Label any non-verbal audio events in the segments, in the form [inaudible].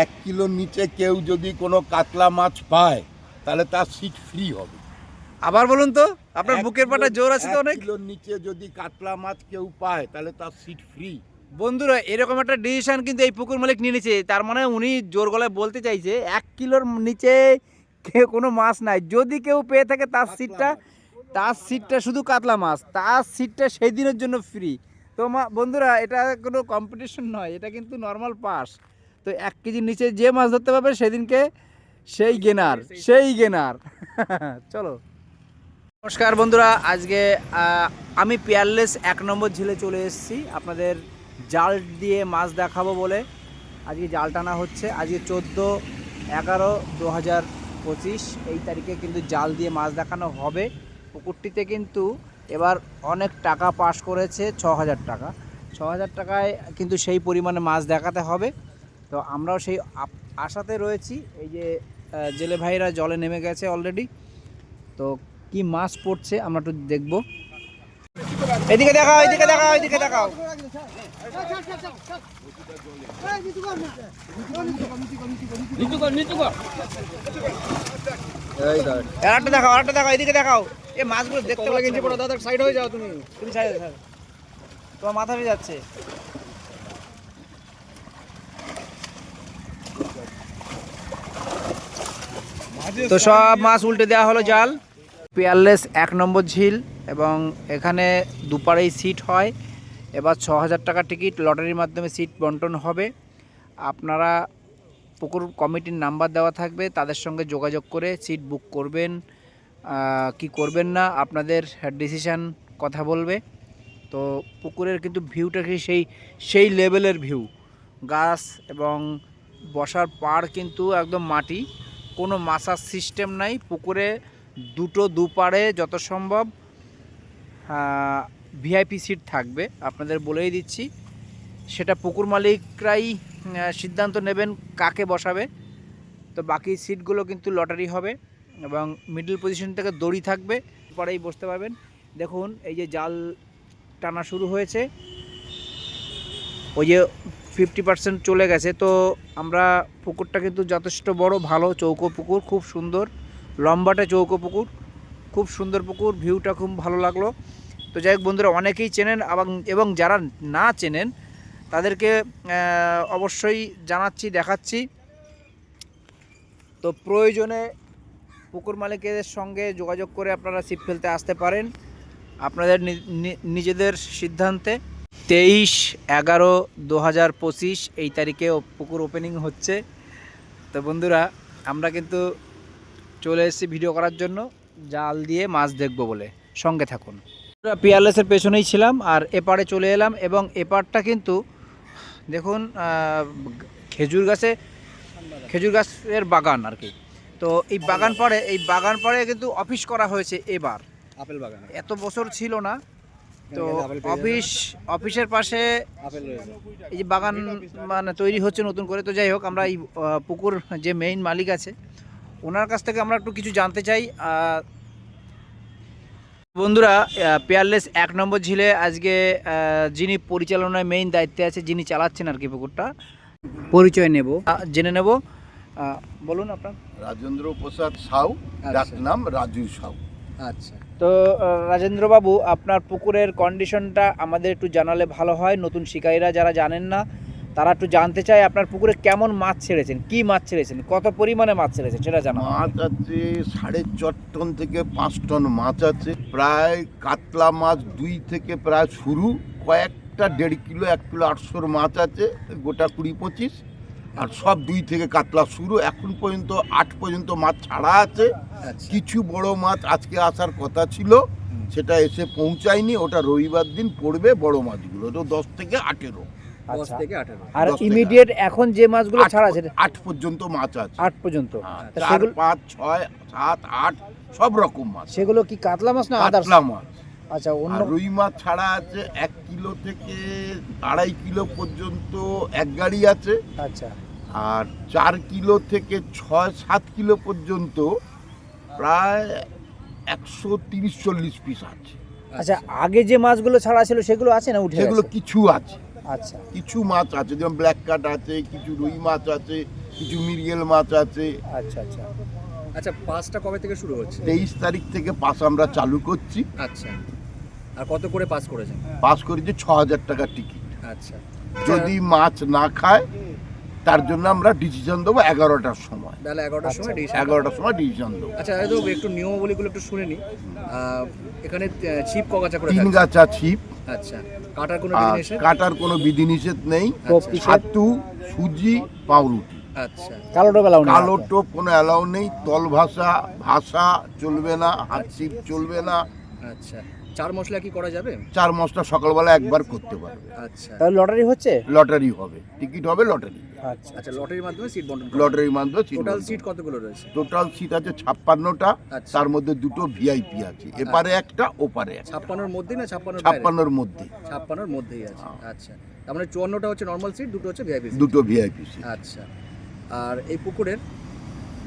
এক কিলোর নিচে কেউ যদি কোনো কাতলা মাছ পায় তাহলে তার সিট ফ্রি হবে। আবার বলুন তো আপনার বুকের পাটা জোর আছে তো অনেক? কিলোর নিচে যদি কাতলা মাছ কেউ পায় তাহলে তার সিট ফ্রি বন্ধুরা এরকম একটা ডিসিশন কিন্তু এই পুকুর মালিক নিয়ে নিয়েছে। তার মানে উনি জোর গলায় বলতে চাইছে এক কিলোর নিচে কেউ কোনো মাছ নাই। যদি কেউ পেয়ে থাকে তার সিটটা তার সিটটা শুধু কাতলা মাছ তার সিটটা সেই দিনের জন্য ফ্রি তো মা বন্ধুরা এটা কোনো কম্পিটিশন নয় এটা কিন্তু নর্মাল পাস তো এক কেজির নিচে যে মাছ ধরতে পারবে সেদিনকে সেই গেনার সেই গেনার। [laughs] চলো। নমস্কার বন্ধুরা আজকে আমি পেয়ারলেস এক নম্বর ঝিলে চলে এসেছি। আপনাদের জাল দিয়ে মাছ দেখাবো বলে। আজকে জাল টানা হচ্ছে আজকে চোদ্দ এগারো দু হাজার পঁচিশ। এই তারিখে কিন্তু জাল দিয়ে মাছ দেখানো হবে। পুকুরটিতে কিন্তু এবার অনেক টাকা পাস করেছে ছ হাজার টাকা। ছ হাজার টাকায় কিন্তু সেই পরিমাণে মাছ দেখাতে হবে। তো আমরাও সেই আশাতে রয়েছি, এই যে জেলে ভাইরা জলে নেমে গেছে অলরেডি তো কি মাছ পড়ছে আমরা একটু দেখব। এদিকে দেখাও এদিকে দেখাও এদিকে দেখাও। আরেকটা দেখাও দেখাও এ মাছগুলো দেখতে পাচ্ছি সাইড হয়ে যাও তুমি তুমি তোমার মাথা যাচ্ছে। তো সব মাছ উল্টে দেওয়া হলো জাল। পেয়ারলেস এক নম্বর ঝিল এবং এখানে দুপারেই সিট হয়। এবার ছ হাজার টাকা টিকিট, লটারির মাধ্যমে সিট বন্টন হবে। আপনারা পুকুর কমিটির নাম্বার দেওয়া থাকবে, তাদের সঙ্গে যোগাযোগ করে সিট বুক করবেন কি করবেন না, আপনাদের ডিসিশান কথা বলবে। তো পুকুরের কিন্তু ভিউটা কি সেই সেই লেভেলের ভিউ। গাছ এবং বসার পাড় কিন্তু একদম মাটি। কোনো মাসার সিস্টেম নাই, পুকুরে দুটো দুপাড়ে যত সম্ভব ভিআইপি সিট থাকবে। আপনাদের বলেই দিচ্ছি, সেটা পুকুর মালিকরাই সিদ্ধান্ত নেবেন কাকে বসাবে। তো বাকি সিটগুলো কিন্তু লটারি হবে এবং মিডল পজিশন থেকে দড়ি থাকবে পরেই বসতে পারবেন। দেখুন, এই যে জাল টানা শুরু হয়েছে। ওই যে ফিফটি পার্সেন্ট চলে গেছে। তো আমরা পুকুরটা কিন্তু যথেষ্ট বড়, ভালো চৌকো পুকুর, খুব সুন্দর। লম্বাটে চৌকো পুকুর, খুব সুন্দর পুকুর ভিউটা খুব ভালো লাগল। তো যাই হোক বন্ধুরা, অনেকেই চেনেন এবং এবং যারা না চেনেন, তাদেরকে অবশ্যই জানাচ্ছি, দেখাচ্ছি। তো প্রয়োজনে পুকুর মালিকের সঙ্গে যোগাযোগ করে আপনারা ছিপ ফেলতে আসতে পারেন। আপনাদের নিজেদের সিদ্ধান্তে। তেইশ এগারো দু হাজার পঁচিশ এই তারিখে পুকুর ওপেনিং হচ্ছে। তো বন্ধুরা আমরা কিন্তু চলে এসেছি ভিডিও করার জন্য। জাল দিয়ে মাছ দেখব বলে। সঙ্গে থাকুন। পিয়ারলেসের পেছনেই ছিলাম আর এপারে চলে এলাম এবং এপারটা কিন্তু দেখুন খেজুর গাছে খেজুর গাছের বাগান আর কি। তো এই বাগান পাড়ে এই বাগান পাড়ে কিন্তু অফিস করা হয়েছে এবার। আপেল বাগান। এত বছর ছিল না। তো অফিস অফিসের পাশে এই যে বাগান মানে তৈরি হচ্ছে নতুন করে তো যাই হোক আমরা এই পুকুর যে মেইন মালিক আছে ওনার কাছ থেকে আমরা একটু কিছু জানতে চাই। বন্ধুরা পেয়ারলেস এক নম্বর ঝিলে আজকে যিনি পরিচালনায় মেইন দায়িত্বে আছে যিনি চালাচ্ছেন আর কি পুকুরটা পরিচয় নেব। জেনে নেব। বলুন আপনার। রাজেন্দ্র প্রসাদ সাউ আচ্ছা। ডাক নাম রাজু সাউ। আচ্ছা। তো রাজেন্দ্রবাবু, আপনার পুকুরের কন্ডিশনটা আমাদের একটু জানালে ভালো হয়। নতুন শিকারীরা যারা জানেন না, তারা একটু জানতে চায় আপনার পুকুরে কেমন মাছ ছেড়েছেন? কি মাছ ছেড়েছেন? কত পরিমাণে মাছ ছেড়েছেন সেটা জানাও মাছ আছে সাড়ে চার টন থেকে পাঁচ টন মাছ আছে। প্রায় কাতলা মাছ দুই থেকে প্রায় শুরু। কয়েকটা দেড় কিলো, এক কিলো, আটশোর মাছ আছে, গোটা কুড়ি পঁচিশ। আর সব দুই থেকে কাতলা শুরু এখন পর্যন্ত আট পর্যন্ত মাছ ছাড়া আছে। আচ্ছা। কিছু বড় মাছ আজকে আসার কথা ছিল সেটা এসে পৌঁছায়নি ওটা রবিবার দিন পড়বে বড় মাছগুলো তো দশ থেকে আঠেরো। আচ্ছা। থেকে আঠেরো। আর ইমিডিয়েট এখন যে মাছগুলো ছাড়া সেটা আট পর্যন্ত মাছ আছে। আট পর্যন্ত। হ্যাঁ, চার পাঁচ ছয় সাত আট সব রকম মাছ। সেগুলো কি কাতলা মাছ না কাতলা মাছ। আচ্ছা অন্য রুই মাছ ছাড়া আছে এক কিলো থেকে আড়াই কিলো পর্যন্ত এক গাড়ি আছে। আচ্ছা। আর চার কিলো থেকে ছয় সাত কিলো পর্যন্ত প্রায় একশো তিরিশ চল্লিশ পিস আছে। আচ্ছা আগে যে মাছগুলো ছাড়া ছিল সেগুলো আছে না উঠে সেগুলো কিছু আছে। আচ্ছা। কিছু মাছ আছে যেমন ব্ল্যাক কাট আছে কিছু রুই মাছ আছে কিছু মিরিয়েল মাছ আছে। আচ্ছা আচ্ছা। আচ্ছা পাসটা কবে থেকে শুরু হচ্ছে? তেইশ তারিখ থেকে পাস আমরা চালু করছি। আচ্ছা। আর কত করে পাস করেছেন? পাস করেছি ছ হাজার টাকার টিকিট আচ্ছা। যদি মাছ না খায় তার জন্য আমরা ডিসিশন দেবো এগারোটার সময়। বেলা এগারোটার সময় ডিসিশন এগারোটার সময় ডিসিশন দেবো। আচ্ছা এই তো একটু নিয়মাবলীগুলো একটু শুনে নি। আহ, এখানে ছিপ কগাচা করে তিন গাছা ছিপ। আচ্ছা কাটার কোনো আর বিধি নিষেধ? কাটার কোনো বিধিনিষেধ নেই। আচ্ছা, ছাতু সুজি পাউরুটি। আচ্ছা। কালো টোপেলাও কালো টোপ কোনো অ্যালাউ নেই। তল ভাষা ভাষা চলবে না হাত ছিপ চলবে না। আচ্ছা। চার মশলা কি করা যাবে? চার মাসটা সকালবেলা একবার করতে পারবে। আচ্ছা। তাহলে লটারি হচ্ছে? লটারি হবে। টিকিট হবে লটারি। আচ্ছা। আচ্ছা লটারির মাধ্যমে সিট বন্টন লটারির মাধ্যমে টোটাল সিট কতগুলো রয়েছে? টোটাল সিট আছে ছাপ্পান্নটা। আচ্ছা। তার মধ্যে দুটো ভিআইপি আছে। এপারে একটা ওপারে একটা। ছাপ্পান্নর মধ্যেই না ছাপ্পান্নর বাইরে? ছাপ্পান্নর মধ্যে ছাপ্পান্নর মধ্যেই আছে। আচ্ছা। তার মানে চুয়ান্নটা হচ্ছে নর্মাল সিট দুটো হচ্ছে ভিআইপি দুটো ভিআইপি সিট আচ্ছা। আর এই পুকুরের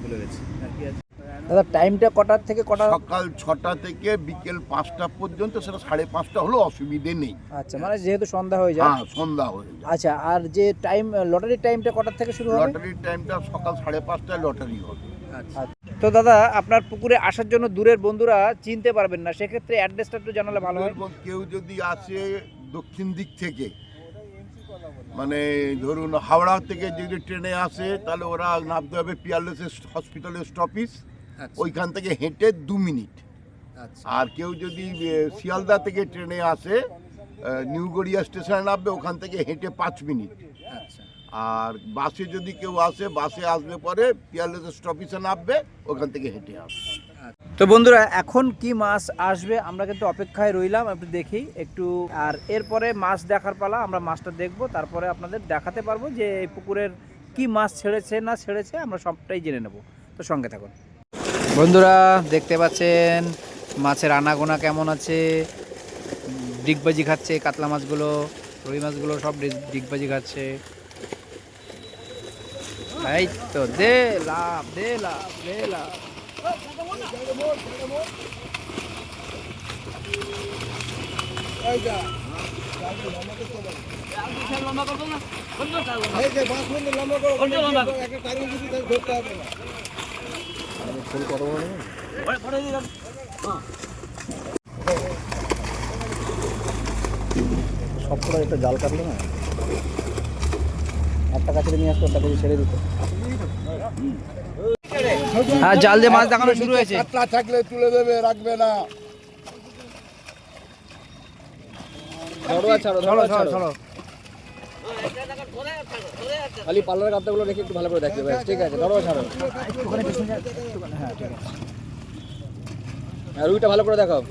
ভুলে গেছি। আর কি আছে? দাদা টাইমটা কটার থেকে কটা? সকাল ছটা থেকে বিকেল পাঁচটা পর্যন্ত সেটা সাড়ে পাঁচটা হলেও অসুবিধে নেই। আচ্ছা মানে যেহেতু সন্ধ্যা হয়ে যায়। হ্যাঁ সন্ধ্যা হয়ে যায়। আচ্ছা আর যে টাইম লটারির টাইমটা কটার থেকে শুরু হবে? লটারির টাইমটা সকাল সাড়ে পাঁচটায় লটারি হবে। আচ্ছা। তো দাদা আপনার পুকুরে আসার জন্য দূরের বন্ধুরা চিনতে পারবেন না সেক্ষেত্রে অ্যাড্রেসটা একটু জানালে ভালো হয়। কেউ যদি আসে দক্ষিণ দিক থেকে মানে ধরুন হাওড়া থেকে যদি ট্রেনে আসে তাহলে ওরা নামতে হবে পিয়ারলেস হসপিটালের স্টপিস ওইখান থেকে হেঁটে দু মিনিট। আচ্ছা। আর কেউ যদি শিয়ালদা থেকে ট্রেনে আসে নিউ গড়িয়া স্টেশনে নামবে ওখান থেকে হেঁটে পাঁচ মিনিট। আচ্ছা। আর বাসে যদি কেউ আসে বাসে আসলে পরে পিয়ারলেস স্টপিসে নামবে ওখান থেকে হেঁটে আসবে। তো বন্ধুরা এখন কি মাছ আসবে আমরা কিন্তু অপেক্ষায় রইলাম একটু দেখি একটু আর এরপরে মাছ দেখার পালা আমরা মাছটা দেখব তারপরে আপনাদের দেখাতে পারব যে এই পুকুরের কি মাছ ছেড়েছে না ছেড়েছে আমরা সবটাই জেনে নেব। তো সঙ্গে থাকুন। বন্ধুরা দেখতে পাচ্ছেন মাছের আনাগোনা কেমন আছে? ডিগবাজি খাচ্ছে কাতলা মাছগুলো রুই মাছগুলো সব ডিগ- ডিগবাজি খাচ্ছে। এই তো দে লাভ দে লাভ দে লাভ সবকটা একটা জাল কাটলো না? একটা কাছে নিয়ে আসতো একটা কাছে ছেড়ে দিত হ্যাঁ জাল দিয়ে মাছ দেখানো শুরু হয়েছে। কাতলা থাকলে তুলে দেবে রাখবে না। ছাড়ো চলো ছাড়ো চলো। খালি পার্লারের কাপড়গুলো রেখে একটু ভালো করে দেখতে ব্যাস ঠিক আছে ধরো ছাড়ো। আর রুইটা ভালো করে দেখাও।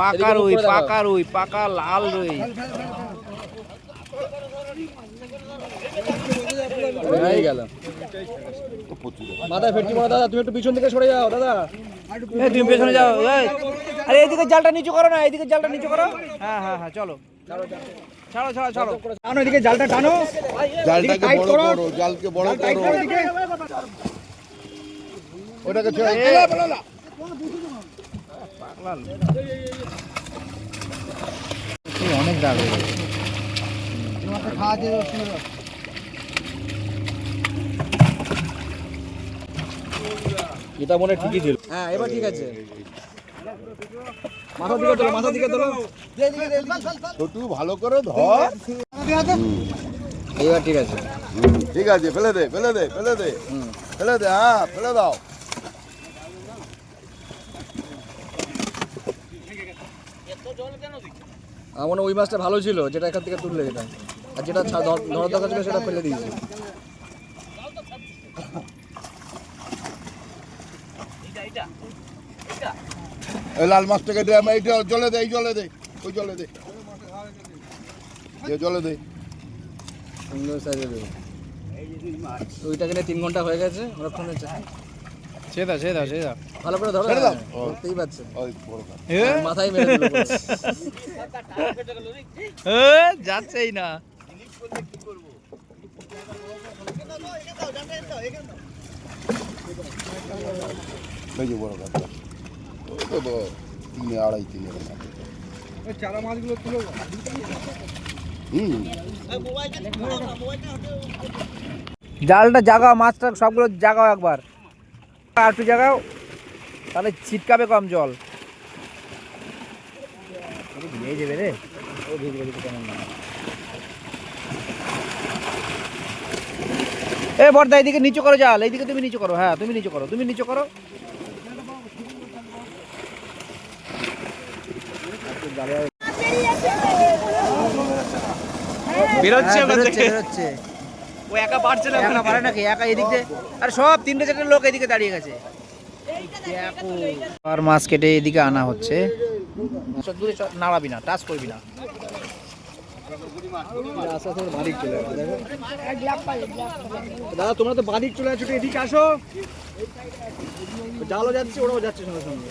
পাকা রুই। পাকা রুই পাকা লাল রুই। হয়ে গেল। মাথায় ফেটকি মারা দাদা তুমি একটু পিছন থেকে সরে যাও দাদা। এই তুমি পেছনে যাও আরে এদিকে জালটা নিচু করো না এদিকে জালটা নিচু করো। হ্যাঁ হ্যাঁ হ্যাঁ চলো। ছাড়ো ছাড়ো ছাড়ো। টানো এদিকে জালটা টানো। জালটাকে বড় করো। করো জালকে বড় করো। করো ওটাকে ছেড়ে অনেক দাগ হয়ে গেছে। এটা মনে হয় ঠিকই ছিল। হ্যাঁ এবার ঠিক আছে। মাথা দিকে তোলো মাথা দিকে তোলো ছোটু ভালো করে ধর। এবার ঠিক আছে। ঠিক আছে ফেলে দে ফেলে দে ফেলে দে। হুম। ফেলে দে হ্যাঁ ফেলে দাও। আমার ওই মাছটা ভালো ছিল যেটা এখান থেকে তুললে যেটা। আর যেটা ধরার দরকার ছিল সেটা ফেলে দিয়েছি। [laughs] [laughs] এই লাল মাছটাকে দে আমার এইটা জলে দে এই জলে দে ওই জলে দে। জলে দে। সুন্দর সাইজে দেবো ওইটাকে নিয়ে তিন ঘণ্টা হয়ে গেছে ওরক্ষণে সে দাও সে দাও সে দাও ভালো করে ধরো ছেড়ে দাও। হ্যাঁ, ধরতেই পারছে ওই বড় কাজ। মাথায় মেরে। যাচ্ছেই না। এই যে বড় কাজ ওই তো বড়, তিনে আড়াই হুম। জালটা জাগাও মাছটা সবগুলো জাগাও একবার। আর একটু জাগাও তাহলে ছিটকাবে কম জল। ভিজে যাবে রে। ও কেমন এ বর্দা এইদিকে নিচু করো জাল। এইদিকে তুমি নিচু করো হ্যাঁ তুমি নিচু করো তুমি নিচু করো। বেরোচ্ছে বেরোচ্ছে ও একা পারছে না একা পারে নাকি? একা এদিক আর সব তিনটে চারটে লোক এদিকে দাঁড়িয়ে গেছে। আর মাছ কেটে এদিকে আনা হচ্ছে। দূরে নাড়াবি না টাচ করবি না। দাদা তোমরা তো বাদিক চলে একটু এদিকে আসো। জালও যাচ্ছে ওরাও যাচ্ছে সঙ্গে সঙ্গে।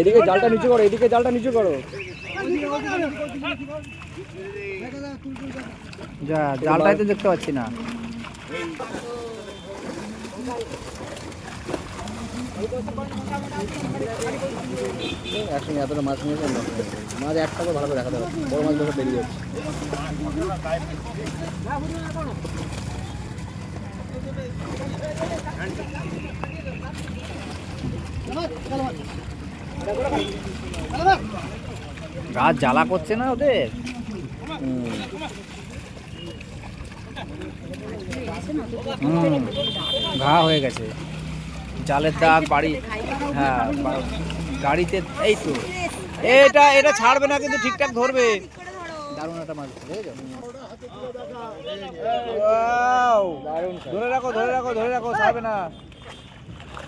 এদিকে জালটা নিচু করো এদিকে জালটা নিচু করো। যা জালটাই তো দেখতে পাচ্ছি না। একসঙ্গে এতটা মাছ নিয়েছে মাছ একটা করে ভালো করে দেখাতে পারছি বড় মাছ ধরে বেরিয়ে যাচ্ছে। গাছ জ্বালা করছে না ওদের? ঘা হয়ে গেছে। জালের দাগ বাড়ি হ্যাঁ গাড়িতে এই তো। এটা এটা ছাড়বে না কিন্তু ঠিকঠাক ধরবে। দারুণ একটা মাছ? ধরে রাখো ধরে রাখো ধরে রাখো ছাড়বে না ওদিক থেকে ব্ল্যাক মাছ ছেড়ে দিচ্ছে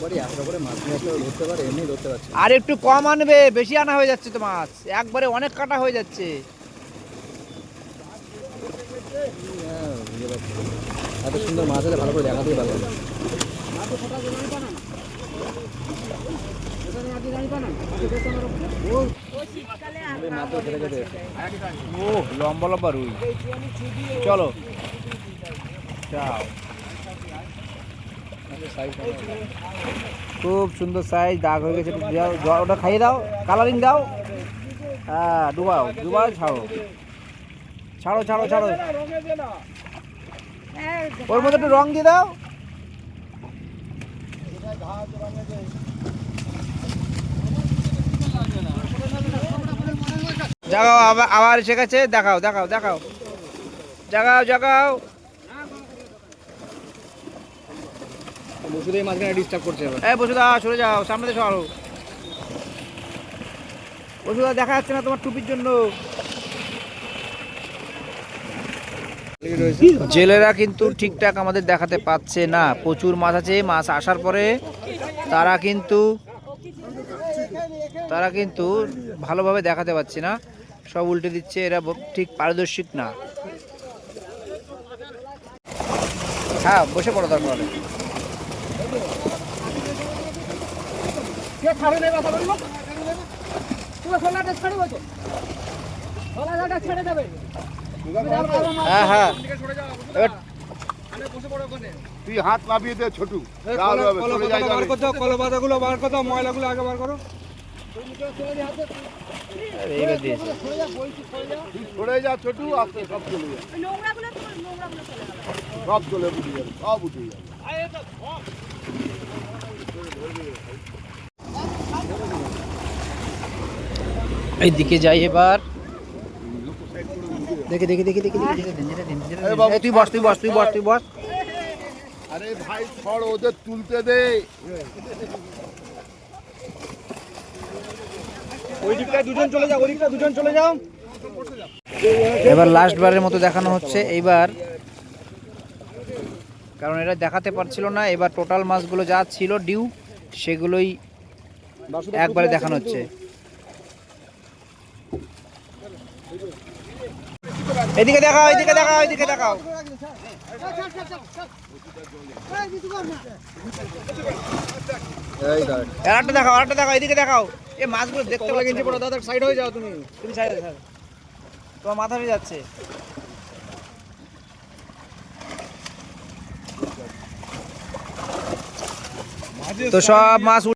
করে মাছ নিয়ে আসলে ধরতে পারে এমনি ধরতে পারছে আর একটু কম আনবে বেশি আনা হয়ে যাচ্ছে তো মাছ। একবারে অনেক কাটা হয়ে যাচ্ছে। হ্যাঁ এত সুন্দর মাছ হলে ভালো করে দেখাতেই। ও লম্বা লম্বা রুই। চলো। যাও। খুব সুন্দর সাইজ দাগ হয়ে গেছে। ওটা খাইয়ে দাও কালারিং দাও। হ্যাঁ ডুবাও ডুবাও, ছাড়ো। ছাড়ো ছাড়ো ছাড়ো। ওর মধ্যে একটু রং দিয়ে দাও। আবার আবার এসে গেছে। দেখাও দেখাও দেখাও। জাগাও জাগাও। বসুদেই মাঝখানে ডিস্টার্ব করছে এই বসুদা সরে যাও সামনে থেকে আরও বসুদা দেখা যাচ্ছে না তোমার টুপির জন্য। জেলেরা কিন্তু ঠিকঠাক আমাদের দেখাতে পাচ্ছে না। প্রচুর মাছ আছে মাছ আসার পরে তারা কিন্তু তারা কিন্তু ভালোভাবে দেখাতে পাচ্ছে না। সব উল্টে দিচ্ছে এরা ঠিক পারদর্শিক না। হ্যাঁ বসে পড়ো দরকার হলে। হ্যাঁ হ্যাঁ। এবার তুই হাত নামিয়ে দে ছোটু। চলে যায় কলপাতাগুলো বার করো ময়লাগুলো আগে বার করো। সরে যা ছোটু আস্তে সব চলে যাবে। সব চলে যাবে সব উঠে যাবে। এইদিকে যাই এবার। দেখি দেখি দেখি দেখি দেখি তুই বস তুই বস তুই বস তুই বস। আরে ভাই ছড় ওদের তুলতে দে। ওই দিকটায় দুজন চলে যাও ওই দিকটা দুজন চলে যাও। এবার লাস্ট বারের মতো দেখানো হচ্ছে এইবার। কারণ এটা দেখাতে পারছিল না এবার টোটাল মাছগুলো যা ছিল ডিউ সেগুলোই একবারে দেখানো হচ্ছে এদিকে দেখাও এদিকে দেখাও এদিকে দেখাও। আরেকটা দেখাও আরেকটা দেখাও এদিকে দেখাও। এ মাছগুলো দেখতে পড়ো দাদা সাইড হয়ে যাও তুমি। তুমি সাইডে। তোমার মাথা হয়ে যাচ্ছে। তো সব মাছ